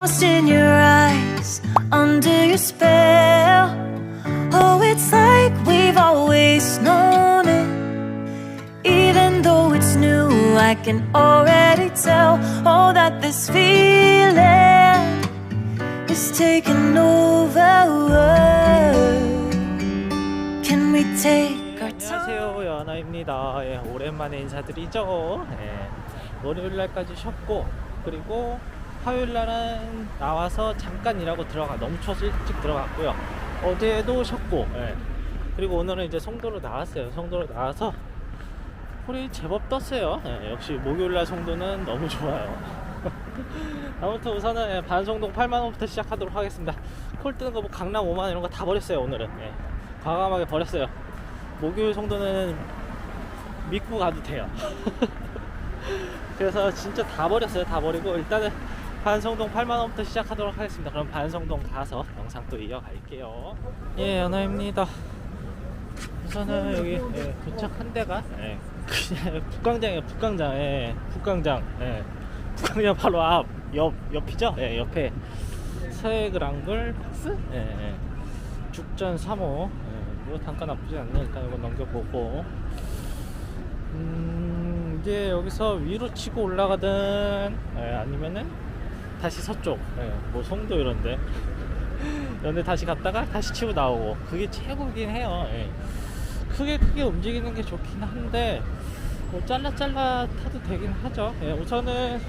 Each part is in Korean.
Lost in your eyes, under your spell. Oh, it's like we've always known it. Even though it's new, I can already tell. Oh, that this feeling is taking over. Can we take our time? 안녕하세요 연아입니다 예, 오랜만에 인사드리죠 예, 월요일날까지 쉬었고 그리고 화요일 날은 나와서 잠깐 일하고 들어가 추워서 일찍 들어갔고요. 어제도 쉬었고 예, 그리고 오늘은 이제 송도로 나왔어요. 송도로 나와서 콜이 제법 떴어요. 예, 역시 목요일 날 송도는 너무 좋아요. 아무튼 우선은 예, 반송동 8만 원부터 시작하도록 하겠습니다. 콜 뜨는 거 뭐 강남 5만 원 이런 거 다 버렸어요 오늘은. 예, 과감하게 버렸어요. 목요일 정도는 믿고 가도 돼요. 그래서 진짜 다 버렸어요. 다 버리고. 일단은 반성동 8만원부터 시작하도록 하겠습니다. 그럼 반성동 가서 영상 또 이어갈게요. 예, 연아입니다. 우선은 여기 예, 도착한 데가 예, 그냥 북광장이에요. 북광장. 예, 북광장. 예, 북광장 바로 앞, 옆, 옆이죠? 예, 옆에 서해그랑글 박스? 예, 예. 죽전 3호. 예, 이거 단가 나쁘지. 일단 이거 넘겨보고. 음, 이제 여기서 위로 치고 올라가든, 예, 아니면은 다시 서쪽, 예, 뭐 송도 이런데. 이런데 다시 갔다가 다시 치고 나오고. 그게 최고긴 해요. 예. 크게 크게 움직이는 게 좋긴 한데, 뭐 잘라 잘라 타도 되긴 하죠. 예, 우선은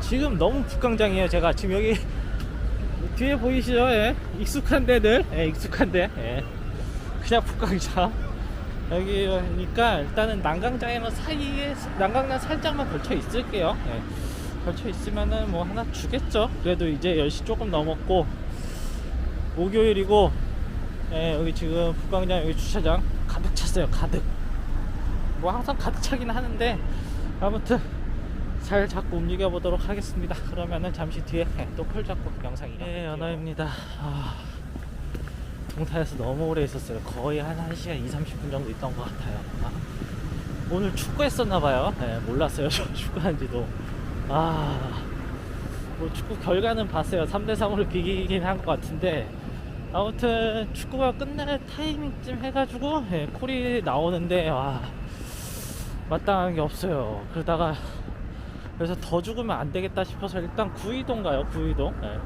지금 너무 북광장이에요. 제가 지금 여기 뒤에 보이시죠? 예. 익숙한 데들, 예, 익숙한 데, 예. 그냥 북광장. 여기니까 일단은 난강장에는 사이에 난강장 살짝만 걸쳐 있을게요. 예. 걸쳐 있으면은 뭐 하나 주겠죠. 그래도 이제 10시 조금 넘었고 목요일이고 예, 여기 지금 북광장 여기 주차장 가득 찼어요. 가득. 뭐 항상 가득 차긴 하는데 아무튼 잘 잡고 움직여 보도록 하겠습니다. 그러면은 잠시 뒤에 또콜 잡고 영상 이어. 네, 연아입니다. 아, 동탄에서 너무 오래 있었어요. 거의 한 1시간 2, 30분 정도 있던 것 같아요. 아, 오늘 축구했었나 봐요. 네, 몰랐어요. 저 축구한지도. 아, 뭐 축구 결과는 봤어요. 3대 3으로 비기긴 한 것 같은데 아무튼 축구가 끝날 타이밍쯤 해가지고 예, 콜이 나오는데 와 마땅한 게 없어요. 그러다가 그래서 더 죽으면 안 되겠다 싶어서 일단 구이동 가요. 구이동. 예.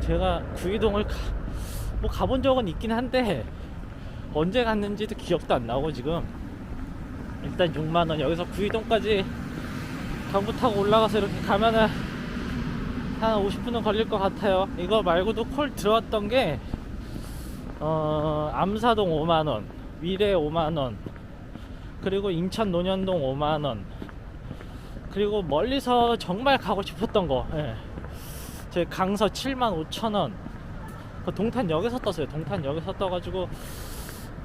제가 구이동을 가, 뭐 가본 적은 있긴 한데 언제 갔는지도 기억도 안 나고 지금 일단 6만 원 여기서 구이동까지 강부 타고 올라가서 이렇게 가면은 한 50분은 걸릴 것 같아요. 이거 말고도 콜 들어왔던 게 어, 암사동 5만 원, 위례 5만 원, 그리고 인천 논현동 5만 원, 그리고 멀리서 정말 가고 싶었던 거, 예. 제 강서 7만 5천 원, 그 동탄역에서 떴어요. 동탄역에서 떠가지고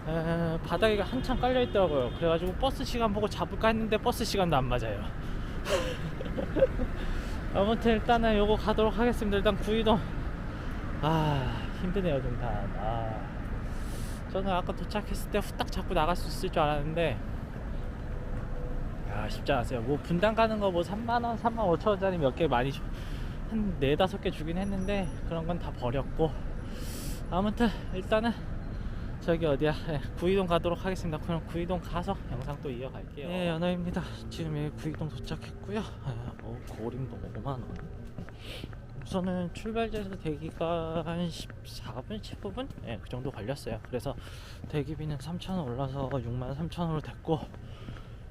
에, 바닥에 한참 깔려 있더라고요. 그래가지고 버스 시간 보고 잡을까 했는데 버스 시간도 안 맞아요. 아무튼 일단은 요거 가도록 하겠습니다. 일단 구이동 아 힘드네요 동탄. 아 저는 아까 도착했을 때 후딱 잡고 나갈 수 있을 줄 알았는데 아 쉽지 않았어요. 뭐 분당 가는 거 뭐 3만 원, 3만 5천 원짜리 몇 개 많이 주- 한 네 다섯 개 주긴 했는데 그런 건 다 버렸고 아무튼 일단은 저기 어디야? 예, 구이동 가도록 하겠습니다. 그럼 구이동 가서 영상 또 이어갈게요. 네 연어입니다. 지금 여기 구이동 도착했고요. 아, 어, 고림동 5만원. 우선은 출발지에서 대기가 한 14분 15분? 예, 그 정도 걸렸어요. 그래서 대기비는 3,000원 올라서 6만 3천원으로 됐고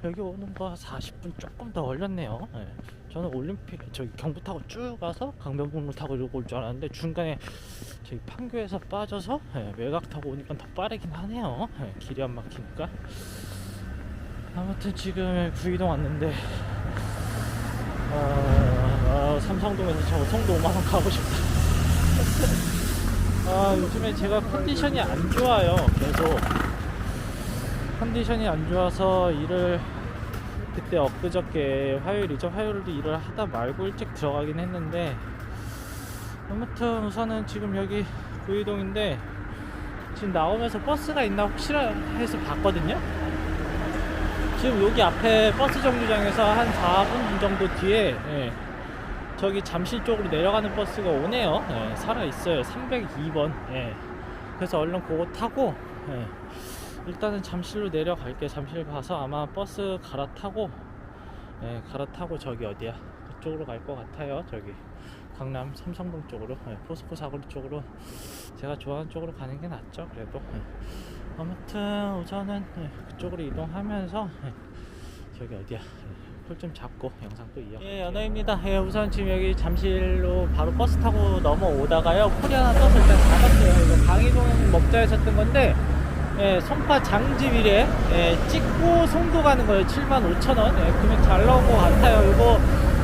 여기 오는 거 40분 조금 더 걸렸네요. 예. 저는 올림픽 저기 경부 타고 쭉 가서 강변북로 타고 이러고 올 줄 알았는데 중간에 저기 판교에서 빠져서 예, 외곽 타고 오니까 더 빠르긴 하네요. 예, 길이 안 막히니까. 아무튼 지금 구이동 왔는데 아, 아, 삼성동에서 저 송도 5만 원 가고 싶다. 아 요즘에 제가 컨디션이 안 좋아요. 계속. 컨디션이 안 좋아서 일을 그때 엊그저께 화요일이죠 화요일도 일을 하다 말고 일찍 들어가긴 했는데 아무튼 우선은 지금 여기 구이동인데 지금 나오면서 버스가 있나 혹시나 해서 봤거든요 지금 여기 앞에 버스 정류장에서 한 4분 정도 뒤에 예, 저기 잠실 쪽으로 내려가는 버스가 오네요. 예, 살아 있어요. 302번. 예. 그래서 얼른 그거 타고 예. 일단은 잠실로 내려갈게. 잠실 가서 아마 버스 갈아타고 예, 갈아타고 저기 어디야? 그쪽으로 갈 것 같아요. 저기 강남 삼성동 쪽으로 예, 포스코 사거리 쪽으로 제가 좋아하는 쪽으로 가는 게 낫죠. 그래도 예. 아무튼 우선은 예, 그쪽으로 이동하면서 예, 저기 어디야? 풀좀 잡고 영상 또 이어. 예, 연어입니다. 예, 우선 지금 여기 잠실로 바로 버스 타고 넘어오다가요. 하나 떠서 일단. 이거 강의동 먹자에 샀던 건데, 예, 송파 장지비례, 예, 찍고 송도 가는 거예요. 75,000원. 예, 금액 잘 나온 것 같아요. 이거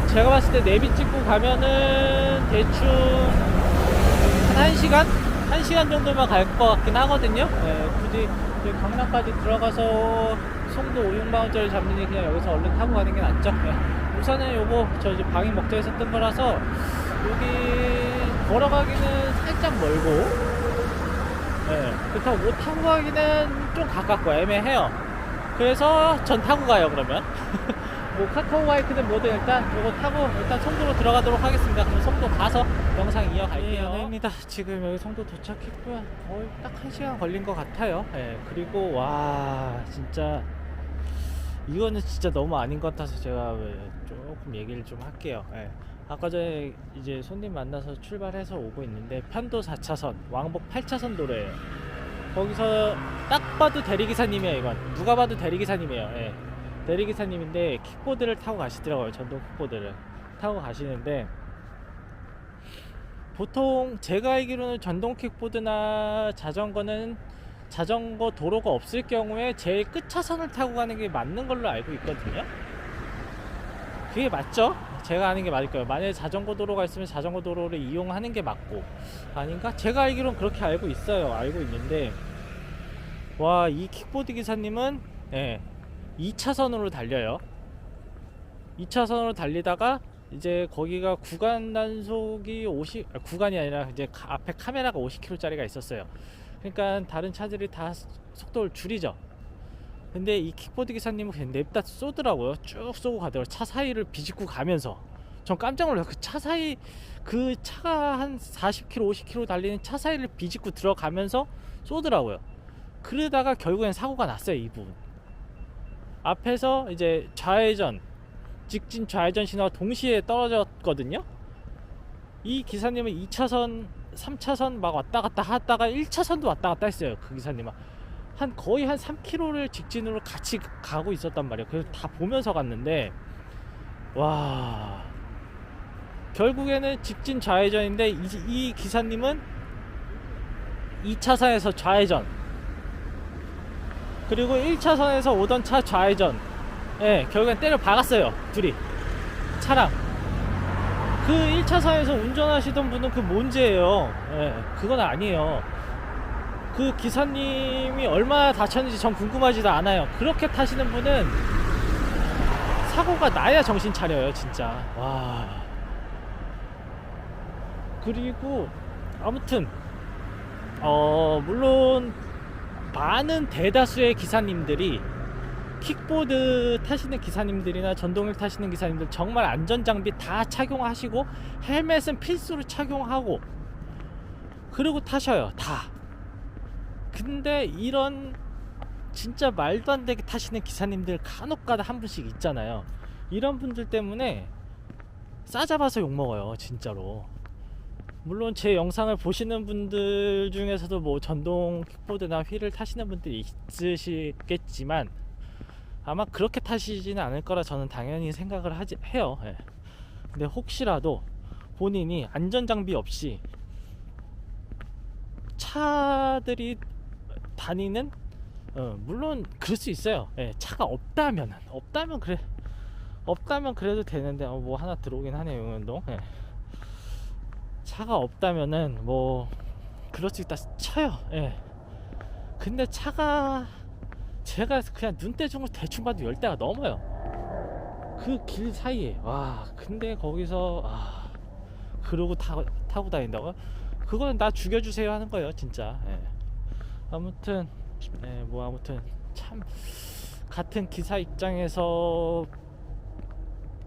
제가 봤을 때 내비 찍고 가면은 대충 한 1시간? 1시간 정도만 갈 것 같긴 하거든요. 예, 굳이 강남까지 들어가서 송도 5, 6만원짜리 잡느니 그냥 여기서 얼른 타고 가는 게 낫죠. 예. 우선은 요거 저 이제 방위 먹자에 샀던 거라서 여기 걸어가기는 살짝 멀고 예, 그렇다고 못 타고 가기는 좀 가깝고 애매해요. 그래서 전 타고 가요 그러면. 뭐 카카오 바이크든 뭐든 일단 요거 타고 일단 송도로 들어가도록 하겠습니다. 그럼 송도 가서 영상 이어갈게요. 예, 연예입니다. 지금 여기 송도 도착했고요. 거의 딱 한 시간 걸린 것 같아요. 예, 그리고 와 진짜 이거는 진짜 너무 아닌 것 같아서 제가 왜 조금 얘기를 좀 할게요. 예. 아까 전에 이제 손님 만나서 출발해서 오고 있는데 편도 4차선, 왕복 8차선 도로예요. 거기서 딱 봐도 대리기사님이에요, 이건. 누가 봐도 대리기사님이에요. 예. 대리기사님인데 킥보드를 타고 가시더라고요. 전동 킥보드를 타고 가시는데 보통 제가 알기로는 전동 킥보드나 자전거는 자전거 도로가 없을 경우에 제일 끝 차선을 타고 가는 게 맞는 걸로 알고 있거든요. 그게 맞죠? 제가 아는 게 맞을 거예요. 만약에 자전거 도로가 있으면 자전거 도로를 이용하는 게 맞고 아닌가? 제가 알기로는 그렇게 알고 있어요. 알고 있는데 와 이 킥보드 기사님은 예, 2차선으로 달려요. 2차선으로 달리다가 이제 거기가 구간 단속이 50 아, 구간이 아니라 이제 가- 앞에 카메라가 50km짜리가 있었어요. 그러니까 다른 차들이 다 스- 속도를 줄이죠. 근데 이 킥보드 기사님은 그냥 냅다 쏘더라고요. 쭉 쏘고 가더라고요. 차 사이를 비집고 가면서. 전 깜짝 놀랐어요. 그 차 사이, 그 차가 한 40km, 50km 달리는 차 사이를 비집고 들어가면서 쏘더라고요. 그러다가 결국엔 사고가 났어요, 이분. 앞에서 이제 좌회전, 직진 좌회전 신호가 동시에 떨어졌거든요. 이 기사님은 2차선, 3차선 막 왔다 갔다 하다가 1차선도 왔다 갔다 했어요. 그 기사님은. 한 거의 한 3km를 직진으로 같이 가고 있었단 말이에요. 그래서 다 보면서 갔는데 와. 결국에는 직진 좌회전인데 이, 이 기사님은 2차선에서 좌회전. 그리고 1차선에서 오던 차 좌회전. 예 결국엔 때려 박았어요 둘이. 차랑 그 1차선에서 운전하시던 분은 그 뭔지예요. 예 그건 아니에요 그 기사님이 얼마나 다쳤는지 전 궁금하지도 않아요. 그렇게 타시는 분은 사고가 나야 정신 차려요, 진짜. 와. 그리고 아무튼 어 물론 많은 대다수의 기사님들이 킥보드 타시는 기사님들이나 전동을 타시는 기사님들 정말 안전 장비 다 착용하시고 헬멧은 필수로 착용하고 그리고 타셔요 다 근데 이런 진짜 말도 안 되게 타시는 기사님들 간혹가다 한 분씩 있잖아요. 이런 분들 때문에 싸잡아서 욕 먹어요, 진짜로. 물론 제 영상을 보시는 분들 중에서도 뭐 전동 킥보드나 휠을 타시는 분들이 있으시겠지만 아마 그렇게 타시지는 않을 거라 저는 당연히 생각을 하지 해요. 예. 근데 혹시라도 본인이 안전 장비 없이 차들이 다니는 어, 물론 그럴 수 있어요. 예, 차가 없다면 없다면 그래 없다면 그래도 되는데 어, 뭐 하나 들어오긴 하네요 용현동. 예. 차가 없다면은 뭐 그럴 수 있다 쳐요. 예. 근데 차가 제가 그냥 눈대중을 대충 봐도 열 대가 넘어요. 그 길 사이에 와 근데 거기서 아 그러고 타, 타고 다닌다고요? 그거는 나 죽여주세요 하는 거예요 진짜. 예. 아무튼 네, 뭐 아무튼 참 같은 기사 입장에서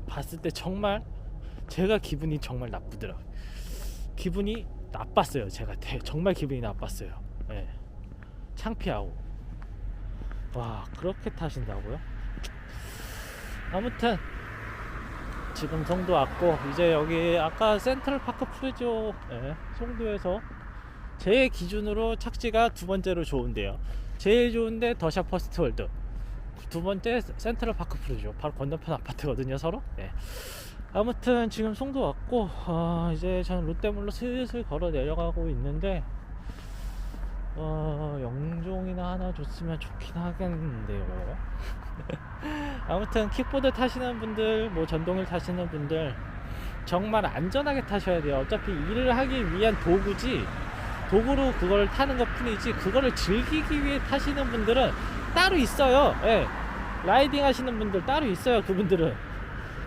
봤을 때 정말 제가 기분이 정말 나쁘더라고요. 기분이 나빴어요. 제가 대- 정말 기분이 나빴어요. 예. 창피하고. 와 그렇게 타신다고요? 아무튼 지금 송도 왔고 이제 여기 아까 센트럴 파크 프리죠 예, 송도에서 제 기준으로 착지가 두 번째로 좋은데요. 제일 좋은데 더샵 퍼스트 월드. 두 번째 센트럴 파크 프리죠. 바로 건너편 아파트거든요, 서로. 예. 아무튼 지금 송도 왔고 아, 이제 저는 롯데몰로 슬슬 걸어 내려가고 있는데 어, 영종이나 하나 줬으면 좋긴 하겠는데요. 아무튼 킥보드 타시는 분들, 뭐 전동일 타시는 분들 정말 안전하게 타셔야 돼요. 어차피 일을 하기 위한 도구지 도구로 그걸 타는 것 뿐이지 그거를 즐기기 위해 타시는 분들은 따로 있어요. 예. 라이딩 하시는 분들 따로 있어요. 그분들은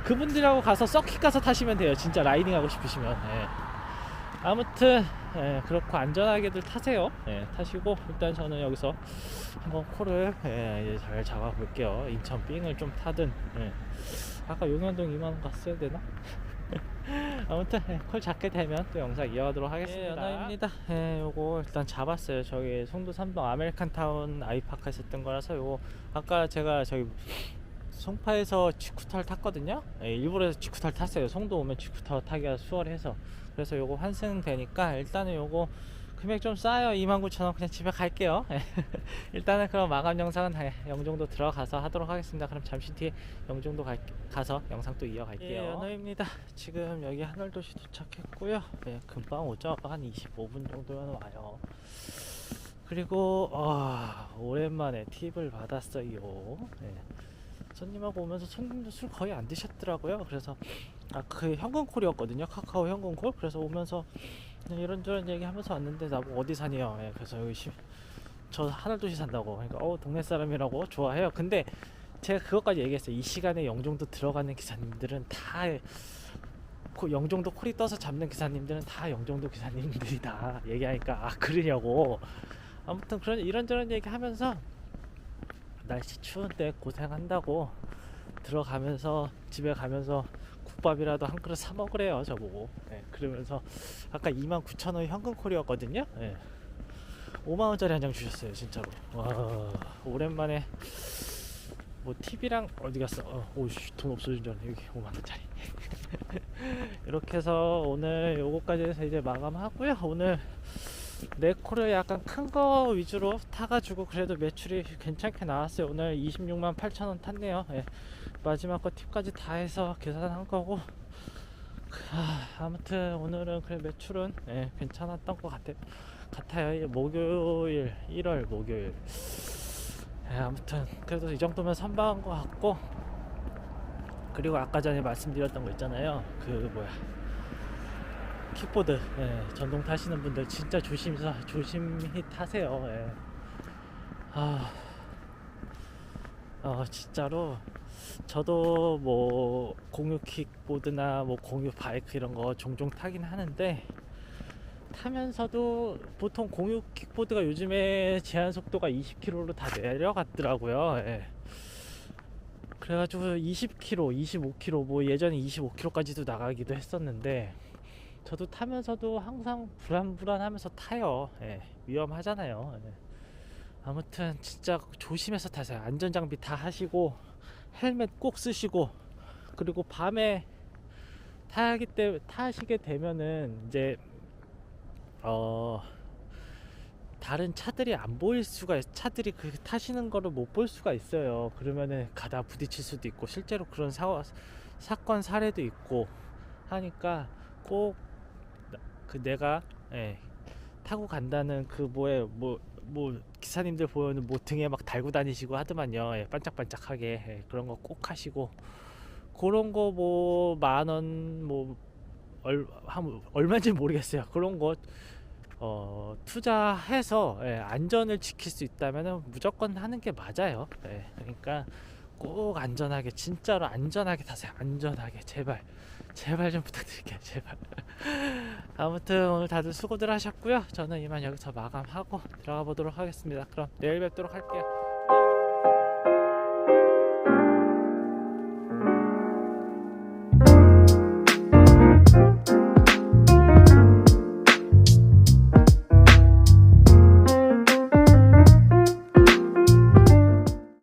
그분들하고 가서 서킷 가서 타시면 돼요. 진짜 라이딩 하고 싶으시면. 예. 아무튼 예, 그렇고 안전하게들 타세요. 예, 타시고 일단 저는 여기서 한번 코를 예, 이제 잘 잡아 볼게요. 인천 삥을 좀 타든. 예. 아까 용현동 2만 원 갔어야 되나? 아무튼 예, 콜 잡게 되면 또 영상 이어가도록 하겠습니다. 예, 연아입니다. 예, 요거 일단 잡았어요. 저기 송도 삼동 아메리칸 타운 아이파크에서 했던 거라서 요거 아까 제가 저기 송파에서 지쿠타를 탔거든요. 예, 일부러 지쿠타를 탔어요. 송도 오면 지쿠타 타기가 수월해서. 그래서 요거 환승되니까 일단은 요거 금액 좀 싸요. 29,000원 그냥 집에 갈게요. 예. 일단은 그럼 마감 영상은 다 영종도 들어가서 하도록 하겠습니다. 그럼 잠시 뒤에 영종도 갈, 가서 영상 또 이어갈게요. 예, 연호입니다. 지금 여기 하늘도시 도착했고요. 예, 금방 오죠. 한 25분 정도면 와요. 그리고 아, 오랜만에 팁을 받았어요. 예. 손님하고 오면서 손님도 술 거의 안 드셨더라고요. 그래서 아 그 현금콜이었거든요. 카카오 현금콜. 그래서 오면서 이런저런 얘기하면서 왔는데 나보고 어디 사니요? 예, 그래서 여기 시, 저 하늘도시 산다고. 그러니까 어 동네 사람이라고 좋아해요. 근데 제가 그것까지 얘기했어요. 이 시간에 영종도 들어가는 기사님들은 다 코- 영종도 콜이 떠서 잡는 기사님들은 다 영종도 기사님들이다. 얘기하니까 아 그러냐고. 아무튼 그런 이런저런 얘기하면서 날씨 추운데 고생한다고 들어가면서 집에 가면서 국밥이라도 한 그릇 사 먹으래요 저보고 예, 그러면서 아까 29,000원 현금 콜이었거든요 예. 5만원짜리 한 장 주셨어요 진짜로 와 오랜만에 뭐 TV랑 어디 갔어 어, 오씨 돈 없어진 줄 알았네 여기 5만원짜리 이렇게 해서 오늘 요거까지 해서 이제 마감하고요 오늘 네 코를 약간 큰 거 위주로 타가지고 그래도 매출이 괜찮게 나왔어요. 오늘 26만 8천 원 탔네요. 예. 마지막 거 팁까지 다 해서 계산한 거고. 아, 아무튼 오늘은 그래 매출은 예, 괜찮았던 것 같아, 같아요. 이 목요일 1월 목요일. 예, 아무튼 그래도 이 정도면 선방한 것 같고. 그리고 아까 전에 말씀드렸던 거 있잖아요. 그 뭐야. 킥보드 예, 전동 타시는 분들 진짜 조심해서 조심히 타세요. 예. 아, 어, 진짜로 저도 뭐 공유 킥보드나 뭐 공유 바이크 이런 거 종종 타긴 하는데 타면서도 보통 공유 킥보드가 요즘에 제한 속도가 20km로 다 내려갔더라고요. 예. 그래가지고 20km, 25km, 뭐 예전에 25km까지도 나가기도 했었는데 저도 타면서도 항상 불안불안하면서 타요. 예, 위험하잖아요. 예. 아무튼 진짜 조심해서 타세요. 안전 장비 다 하시고 헬멧 꼭 쓰시고 그리고 밤에 타기 때 타시게 되면은 이제 어 다른 차들이 안 보일 수가 있, 차들이 그 타시는 거를 못 볼 수가 있어요. 그러면은 가다 부딪힐 수도 있고 실제로 그런 사 사건 사례도 있고 하니까 꼭 그 내가 예, 타고 간다는 그 뭐에 뭐뭐 기사님들 보면은 뭐 등에 막 달고 다니시고 하더만요. 예, 반짝반짝하게 예, 그런 거 꼭 하시고 그런 거 뭐 만 원뭐 얼, 한, 얼마인지 모르겠어요. 그런 거 어, 투자해서 예, 안전을 지킬 수 있다면 무조건 하는 게 맞아요. 예, 그러니까 꼭 안전하게 진짜로 안전하게 타세요. 안전하게 제발 제발 좀 부탁드릴게요. 제발. 아무튼 오늘 다들 수고들 하셨고요. 저는 이만 여기서 마감하고 들어가 보도록 하겠습니다. 그럼 내일 뵙도록 할게요.